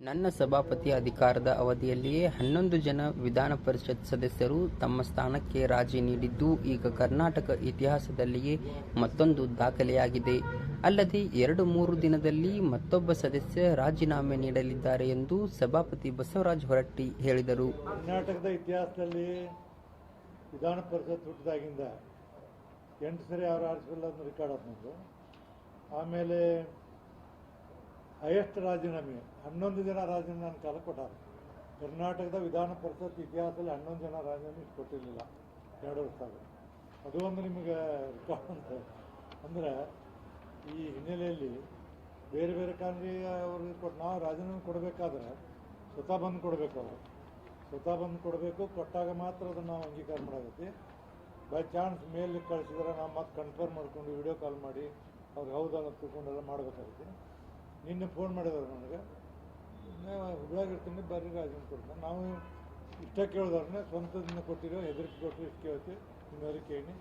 ನನ್ನ ಸಭಾಪತಿ ಅಧಿಕಾರದ ಅವಧಿಯಲ್ಲಿಯೇ ಹನ್ನೊಂದು ಜನ ವಿಧಾನ ಪರಿಷತ್ ಸದಸ್ಯರು ತಮ್ಮ ಸ್ಥಾನಕ್ಕೆ ರಾಜಿ ನೀಡಿದ್ದು, ಈಗ ಕರ್ನಾಟಕ ಇತಿಹಾಸದಲ್ಲಿಯೇ ಮತ್ತೊಂದು ದಾಖಲೆಯಾಗಿದೆ. ಅಲ್ಲದೆ ಎರಡು ಮೂರು ದಿನದಲ್ಲಿ ಮತ್ತೊಬ್ಬ ಸದಸ್ಯ ರಾಜೀನಾಮೆ ನೀಡಲಿದ್ದಾರೆ ಎಂದು ಸಭಾಪತಿ ಬಸವರಾಜ ಹೊರಟ್ಟಿ ಹೇಳಿದರು. ಕರ್ನಾಟಕದ ಇತಿಹಾಸದಲ್ಲಿ ವಿಧಾನ ಪರಿಷತ್ ಹುಟ್ಟಿದಾಗಿಂದ ಎಂಟು ಸರಿ ಆಮೇಲೆ ಹೈಯೆಸ್ಟ್ ರಾಜೀನಾಮೆ, ಹನ್ನೊಂದು ಜನ ರಾಜೀನಾಮೆ ಕಾಲ ಕೊಟ್ಟಾರೆ ಕರ್ನಾಟಕದ ವಿಧಾನ ಪರಿಷತ್ ಇತಿಹಾಸದಲ್ಲಿ ಹನ್ನೊಂದು ಜನ ರಾಜೀನಾಮೆ ಕೊಟ್ಟಿರಲಿಲ್ಲ, ಎರಡು ವರ್ಷ ಅದು ಒಂದು ನಿಮಗೆ ರೆಕಾರ್ಡ್ ಅಂತ ಅಂದ್ರೆ ಈ ಹಿನ್ನೆಲೆಯಲ್ಲಿ ಬೇರೆ ಬೇರೆ ಕಾರಣಗಳಿಗೆ ಅವ್ರಿಗೆ ಕೊಟ್ಟು ನಾವು ರಾಜೀನಾಮೆ ಕೊಡಬೇಕಾದ್ರೆ ಸ್ವತಃ ಬಂದು ಕೊಡಬೇಕು ಅವರು. ಸ್ವತಃ ಬಂದು ಕೊಡಬೇಕು, ಕೊಟ್ಟಾಗ ಮಾತ್ರ ಅದನ್ನು ನಾವು ಅಂಗೀಕಾರ ಮಾಡಾಗತ್ತೆ ಬೈ ಚಾನ್ಸ್ ಮೇಲ್ ಕಳಿಸಿದ್ರೆ ನಾವು ಮತ್ತೆ ಕನ್ಫರ್ಮ್ ಮಾಡ್ಕೊಂಡು ವಿಡಿಯೋ ಕಾಲ್ ಮಾಡಿ, ಅವ್ರಿಗೆ ಹೌದಲ್ಲ ತಿಳ್ಕೊಂಡೆಲ್ಲ ಮಾಡಬೇಕಾಗುತ್ತೆ. ನಿನ್ನೆ ಫೋನ್ ಮಾಡಿದ್ರು ನನಗೆ. ಹುಡುಗಾಗಿರ್ತೀನಿ ಬರ್ರಿ ರಾಜೀನಾಮೆ ಕೊಡ್ತಾರೆ ನಾವು ಇಷ್ಟ ಕೇಳಿದವ್ರನ್ನೇ ಸ್ವಂತದಿಂದ ಕೊಟ್ಟಿರೋ ಹೆದರಿಕೆ ಕೊಟ್ಟು ಇಷ್ಟು ಕೇಳ್ತೀವಿ. ನಿಮ್ಮೆಲ್ಲರೂ ಕೇಳಿ.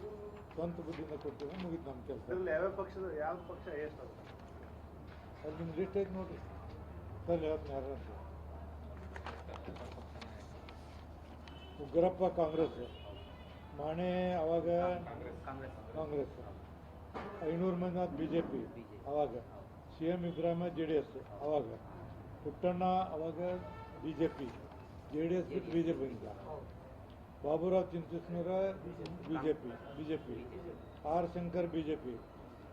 ಸ್ವಂತ ಬುದ್ಧಿಯಿಂದ ಕೊಟ್ಟಿರೋ ಮುಗಿತು ನಮ್ಮ ಕೆಲಸ. ಯಾವ ಯಾವ್ಯಾವ ಪಕ್ಷದ ಯಾವ ಪಕ್ಷ ಎಷ್ಟು ಅದು? ಅಲ್ಲಿ ನಿಮ್ಮ ಲಿಸ್ಟ್ ಐತೆ ನೋಡಿರಿ. ಸರ್ ಹೇಳ್ತೀನಿ ಯಾರು ಅಂತ. ಉಗ್ರಪ್ಪ ಕಾಂಗ್ರೆಸ್. ಮಾಣೆ ಅವಾಗ ಕಾಂಗ್ರೆಸ್ ಐನೂರು ಮಂದಿ ಬಿ ಜೆ ಪಿ ಅವಾಗ. C M Ibrahim J D S ಅವಾಗ ಪುಟ್ಟಣ್ಣ ಅವಾಗ B J P J D S ಬಿಟ್ಟು ಬಿ ಜೆ ಪಿ ಇಂದ Baburao Chinchansur B J P B J P R Shankar B J P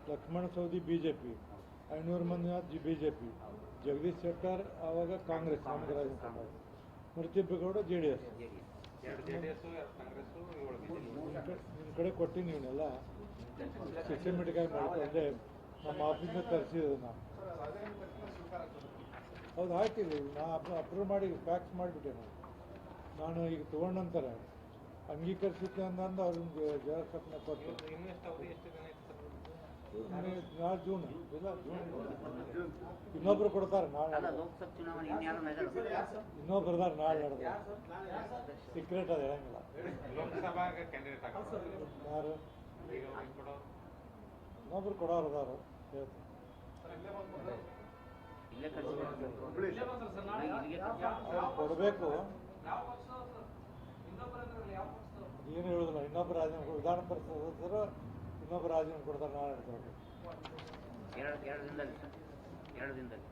Laxman Savadi B J P ಐನೂರು Manjunath G B J P Jagadish Shettar ಆವಾಗ Congress Ramaraja Murthippegowda J D S ನಿಮ್ಮ ಕಡೆ ಕೊಟ್ಟಿನಿ ಇವನ್ನೆಲ್ಲ systematic ಆಗಿ ಮಾಡ್ಕೊಂಡೆ ನಮ್ಮ ಆಫೀಸ್ನ ತರಿಸಿರೋದು ನಾವು ಹೌದು ಹಾಕಿಲ್ಲ ನಾ ಅಪ್ರೂವ್ ಮಾಡಿ ಫ್ಯಾಕ್ಸ್ ಮಾಡಿಬಿಟ್ಟೆ ನಾನು. ನಾನು ಈಗ ತೊಗೊಂಡ ನಂತರ ಅಂಗೀಕರಿಸುತ್ತೆ ಅಂದಂದು ಅವ್ರಿಗೆ ಜವಾಬ್ದಾರಿನ ಕೊಟ್ಟು. ನಾಳೆ ಜೂನ್ ಇಲ್ಲ ಜೂನ್ ಇನ್ನೊಬ್ರು ಕೊಡ್ತಾರೆ ನಾಳೆ. ಚುನಾವಣೆ ಇನ್ಯಾರು ಇನ್ನೊಬ್ರು ಇದಾರೆ ನಾಳೆ ನಡೆದ ಸೀಕ್ರೆಟ್ ಅದು ಹೇಳಂಗಿಲ್ಲ. ಯಾರು? ಇನ್ನೊಬ್ರು ಕೊಡೋರು ಅವ್ರು ಕೊಡಬೇಕು. ಏನು ಹೇಳುದಿಲ್ಲ ಇನ್ನೊಬ್ರು ರಾಜೀನಾಮೆ ವಿಧಾನ ಪರಿಷತ್ ಸದಸ್ಯರು ಇನ್ನೊಬ್ರು ರಾಜೀನಾಮೆ ಕೊಡ್ತಾರೆ ನಾಳೆ ಹೇಳ್ತಾರೆ ಎರಡು ಎರಡು ದಿನದಲ್ಲಿ ಎರಡು ದಿನದಲ್ಲಿ.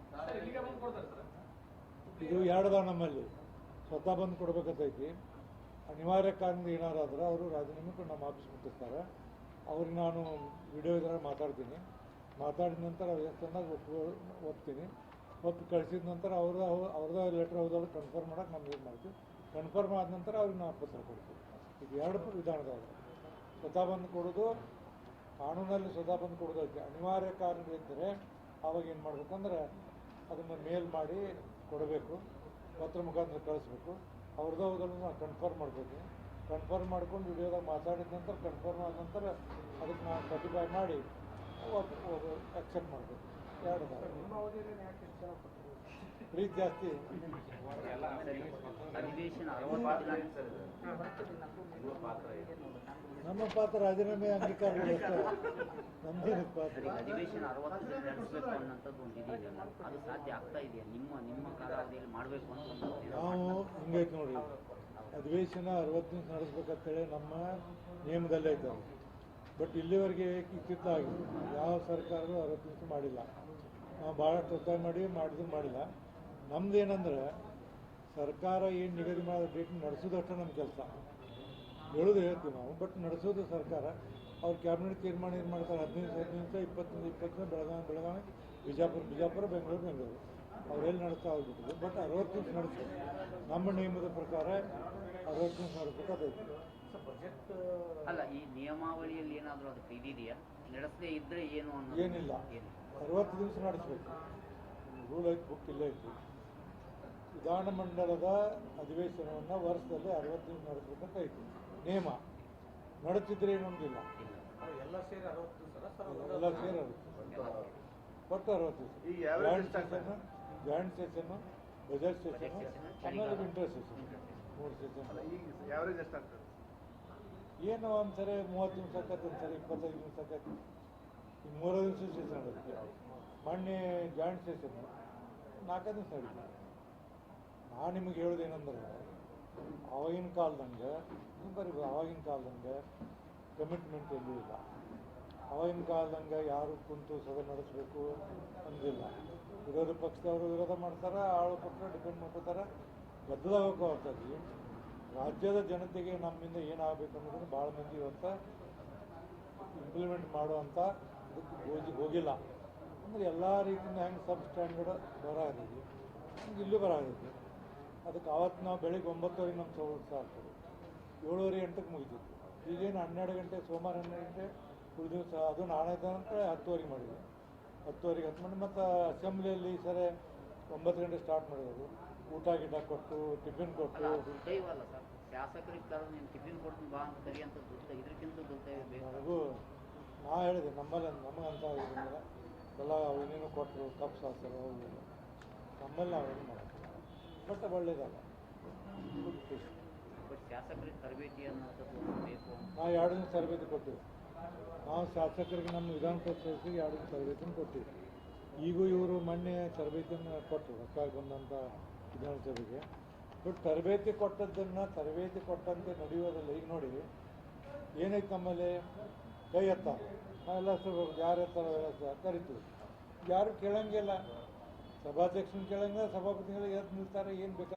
ಇದು ಎರಡದ ನಮ್ಮಲ್ಲಿ. ಸ್ವತಃ ಬಂದು ಕೊಡ್ಬೇಕಂತೈತಿ. ಅನಿವಾರ್ಯ ಕಾರಣದ ಏನಾರು ಆದ್ರೆ ಅವರು ರಾಜೀನಾಮೆ ಕೊಟ್ಟು ನಮ್ಮ ಆಫೀಸ್ ಮುಟ್ಟಿಸ್ತಾರೆ. ಅವ್ರಿಗೆ ನಾನು ವಿಡಿಯೋ ಇದ್ರಾಗ ಮಾತಾಡ್ತೀನಿ. ಮಾತಾಡಿದ ನಂತರ ಅವ್ರು ಎಷ್ಟು ಚೆನ್ನಾಗಿ ಒಪ್ಪು, ಒಪ್ತೀನಿ. ಒಪ್ಪಿ ಕಳಿಸಿದ ನಂತರ ಅವ್ರದ್ದು ಅವ್ರದ್ದು ಲೆಟ್ರ್ ಹೋದಾಗ ಕನ್ಫರ್ಮ್ ಮಾಡೋಕೆ ನಮ್ಗೆ ಏನು ಮಾಡ್ತೀವಿ ಕನ್ಫರ್ಮ್ ಆದ ನಂತರ ಅವ್ರಿಗೆ ನಾವು ಪತ್ರ ಕೊಡ್ತೀವಿ ಈಗ ಎರಡು ವಿಧಾನದಾಗ ಸ್ವತಃ ಬಂದು ಕೊಡೋದು, ಕಾನೂನಲ್ಲಿ ಸ್ವತಃ ಬಂದು ಕೊಡೋದಕ್ಕೆ ಅನಿವಾರ್ಯ ಕಾರಣಗಳಿದ್ದರೆ ಅವಾಗ ಏನು ಮಾಡಬೇಕಂದ್ರೆ ಅದನ್ನು ಮೇಲ್ ಮಾಡಿ ಕೊಡಬೇಕು. ಪತ್ರ ಮುಖಾಂತರ ಕಳಿಸ್ಬೇಕು. ಅವ್ರದ್ದು ಹೌದಲ್ಲ ನಾವು ಕನ್ಫರ್ಮ್ ಮಾಡಬೇಕು. ಕನ್ಫರ್ಮ್ ಮಾಡ್ಕೊಂಡು ವಿಡಿಯೋದಾಗ ಮಾತಾಡಿದ ನಂತರ ಕನ್ಫರ್ಮ್ ಆದ ನಂತರ ಅದಕ್ಕೆ ನಾವು ಸರ್ಟಿಫೈ ಮಾಡಿ ಅಕ್ಸೆಪ್ಟ್ ಮಾಡಬೇಕು ಎರಡು ಪ್ರೀತಿ ಜಾಸ್ತಿ ನಮ್ಮ ಪಾತ್ರ ರಾಜೀನಾಮೆ ಅಂಗೀಕಾರ ಈಗ ಅಧಿವೇಶನ ಒಂದು ಅದು ಸಾಧ್ಯ ಆಗ್ತಾ ಇದೆಯಾ ನಿಮ್ಮ ನಿಮ್ಮ ಮಾಡಬೇಕು ಅಂತ ನಾವು ಹಿಂಗೈತೆ ನೋಡಿ ಅಧಿವೇಶನ ಅರವತ್ತು ನಿಮಿಷ ನಡೆಸ್ಬೇಕಂತೇಳಿ ನಮ್ಮ ನಿಯಮದಲ್ಲೇ ಇದ್ದಾವೆ ಬಟ್ ಇಲ್ಲಿವರೆಗೆ ಇತ್ತಿತ್ತಾಗಿ ಯಾವ ಅರವತ್ತು ನಿಮಿಷ ಮಾಡಿಲ್ಲ. ನಾವು ಭಾಳಷ್ಟು ಒತ್ತಾಯ ಮಾಡಿ ಮಾಡಿದ್ರು ಮಾಡಿಲ್ಲ. ನಮ್ದು ಏನಂದ್ರೆ ಸರ್ಕಾರ ಏನು ನಿಗದಿ ಮಾಡಿದ ಡೇಟ್ ನಡೆಸೋದಷ್ಟೇ ನಮ್ಮ ಕೆಲಸ. ಹೇಳೋದು ಹೇಳ್ತೀವಿ ನಾವು, ಬಟ್ ನಡೆಸೋದು ಸರ್ಕಾರ. ಅವ್ರು ಕ್ಯಾಬಿನೆಟ್ ತೀರ್ಮಾನ ಏನು ಮಾಡ್ತಾರೆ? ಹದಿನೈದು ಹದಿನೈದು, ಇಪ್ಪತ್ತೊಂದು ಇಪ್ಪತ್ತೊಂದು, ಬೆಳಗಾವಿ ಬೆಳಗಾವಿ, ಬಿಜಾಪುರ ಬಿಜಾಪುರ, ಬೆಂಗಳೂರು ಬೆಂಗಳೂರು. ಅವ್ರೆಲ್ಲಿ ನಡೆಸ್ತಾ ಹೋಗ್ಬಿಟ್ಟಿದ್ರು ಬಟ್ ಅರವತ್ತು ನಿಮಿಷ ನಡೆಸ್ಬೇಕು. ನಮ್ಮ ನಿಯಮದ ಪ್ರಕಾರ ಅರವತ್ತು ನಿಮಿಷ ನಡೆಸ್ಬೇಕಾದೈತಿ ಅಲ್ಲ ಈ ನಿಯಮಾವಳಿಯಲ್ಲಿ ಏನಾದರೂ ಅದಕ್ಕೆ ಇದೆಯಾ ನಡೆಸದೇ ಇದ್ರೆ ಏನು ಅನ್ನೋದು ಏನಿಲ್ಲ. ಅರವತ್ತು ದಿವಸ ನಡೆಸ್ಬೇಕು. ರೂಲ್ ಐತಿ ಬುಕ್ ಇಲ್ಲೇ ಇತ್ತು ವಿಧಾನಮಂಡಲದ ಅಧಿವೇಶನವನ್ನು ವರ್ಷದಲ್ಲಿ ಅರವತ್ತು ದಿವಸ ಅಂತ ಐತಿ. ನಿಯಮ. ನಡೆಸಿದ್ರೆ ಏನೊಂದಿಲ್ಲ ಎಲ್ಲ ಸೇರಿ ಅರವತ್ತು ಎಲ್ಲ ಸೇರಿ ಅರವತ್ತು ಒಟ್ಟು ಅರವತ್ತು ದಿವಸ. ಜಾಯಿಂಟ್ ಸೆಷನ್ ಬಜೆಟ್ ಸೆಷನ್ ಆಮೇಲೆ ವಿಂಟರ್ ಸೆಷನ್ ಮೂರು ಸೆಷನ್ ಈಗ ಯಾವ್ರೇಜ್ ಎಷ್ಟಾಗ್ತದೆ ಏನು ಒಂದ್ಸರಿ ಮೂವತ್ತು ನಿಮಿಷ ಆಕತ್ತೆ ಒಂದ್ಸರಿ ಇಪ್ಪತ್ತೈದು ನಿಮಿಷ ಆಕತ್ತೆ ಈ ಮೂರು ದಿವಸ ಸೆಷನ್ ಆಗುತ್ತೆ. ಮೊನ್ನೆ ಜಾಯಿಂಟ್ ಸೆಷನ್ ನಾಲ್ಕೈದು ದಿವಸ ನಡೀತು ನಾನು ನಿಮಗೆ ಹೇಳೋದೇನೆಂದ್ರೆ ಆವಾಗಿನ ಕಾಲದಂಗೆ ಬರಿ ಬರೀ ಆವಾಗಿನ ಕಾಲದಂಗೆ ಕಮಿಟ್ಮೆಂಟ್ ಎಲ್ಲೂ ಇಲ್ಲ ಆವಾಗಿನ ಕಾಲದಂಗೆ ಯಾರು ಕುಂತು ಸಭೆ ನಡೆಸಬೇಕು ಅಂದಿಲ್ಲ. ವಿರೋಧ ಪಕ್ಷದವರು ವಿರೋಧ ಮಾಡ್ತಾರೆ, ಆಳು ಪಕ್ಷ ಡಿಪೆಂಡ್ ಮಾಡ್ಕೋತಾರೆ ಗದ್ದಲಾಗಬೇಕು ಹೊರತಾಗಿ ರಾಜ್ಯದ ಜನತೆಗೆ ನಮ್ಮಿಂದ ಏನಾಗಬೇಕು ಅನ್ನೋದನ್ನು ಭಾಳ ಮಂದಿ ಇವತ್ತು ಇಂಪ್ಲಿಮೆಂಟ್ ಮಾಡುವಂಥ ಇದಕ್ಕೆ ಹೋಗಿ ಹೋಗಿಲ್ಲ. ಅಂದರೆ ಎಲ್ಲ ರೀತಿಯಿಂದ ಹೆಂಗೆ ಸಬ್ ಸ್ಟ್ಯಾಂಡರ್ಡ್ ಬರ ಆಗಿದ್ವಿ ಹಂಗೆ ಇಲ್ಲೂ ಬರ ಇದೆ ಅದಕ್ಕೆ ಆವತ್ತು ನಾವು ಬೆಳಿಗ್ಗೆ ಒಂಬತ್ತುವರೆಗೆ ನಮ್ಮ ಸೌಲಭ್ಯ ಆಗ್ತದೆ ಏಳುವರೆ ಎಂಟಕ್ಕೆ ಮುಗಿತಿತ್ತು ಈಗೇನು ಹನ್ನೆರಡು ಗಂಟೆ, ಸೋಮವಾರ ಹನ್ನೆರಡು ಗಂಟೆ ಉಳಿದ ಅದು ನಾಳೆ ಅಂತ ಹತ್ತುವರೆಗೆ ಮಾಡಿದ್ವಿ ಹತ್ತುವರೆಗೆ ಹತ್ತು ಮಂದಿ ಮತ್ತು ಅಸೆಂಬ್ಲಿಯಲ್ಲಿ ಈ ಸರಿ ಒಂಬತ್ತು ಗಂಟೆ ಸ್ಟಾರ್ಟ್ ಮಾಡಿರೋದು. ಊಟ ಗೀಟ ಕೊಟ್ಟು ಟಿಫಿನ್ ಕೊಟ್ಟು. ನನಗೂ ನಾ ಹೇಳಿದೆ ನಮ್ಮಲ್ಲಿ ನಮಗಂತ ಇದ್ರಿಂದ ಎಲ್ಲ ಏನೇನು ಕೊಟ್ಟರು ಕಪ್ ಸಾಸರು ಹೋಗಿಲ್ಲ ನಮ್ಮಲ್ಲಿ ನಾವು ಏನು ಮಾಡ್ತೀವಿ? ಬಟ್ ಒಳ್ಳೇದಲ್ಲ. ಗುಡ್ ಫಿಶ್ ಶಾಸಕರಿಗೆ ತರಬೇತಿ ಅನ್ನೋದು ನಾ ಎರಡು ದಿನ ತರಬೇತಿ ಕೊಟ್ಟಿವಿ ನಾವು ಶಾಸಕರಿಗೆ ನಮ್ಮ ವಿಧಾನ ಪರಿಷತ್ತಿಗೆ ದಿನ ತರಬೇತಿನ ಕೊಟ್ಟಿವಿ ಈಗೂ ಇವರು ಮೊನ್ನೆ ತರಬೇತಿಯನ್ನು ಕೊಟ್ಟರು ಹೊಸದಾಗಿ ಬಂದಂಥ ವಿಧಾನಸಭೆಗೆ. ಬಟ್ ತರಬೇತಿ ಕೊಟ್ಟದ್ದನ್ನು ತರಬೇತಿ ಕೊಟ್ಟಂತೆ ನಡೆಯೋದಲ್ಲ ಈಗ ನೋಡಿ, ಏನೈತೆ ನಮ್ಮಲ್ಲಿ? ಕೈ ಎತ್ತ. ನಾವೆಲ್ಲ ಯಾರು ಎತ್ತಾರ ಕರಿತೀವಿ. ಯಾರು ಕೇಳಂಗಿಲ್ಲ. ಸಭಾಧ್ಯಕ್ಷನ ಕೇಳಂಗಿಲ್ಲ, ಸಭಾಪತಿಗಳು ಎದ್ದು ನಿಲ್ತಾರೆ, ಏನು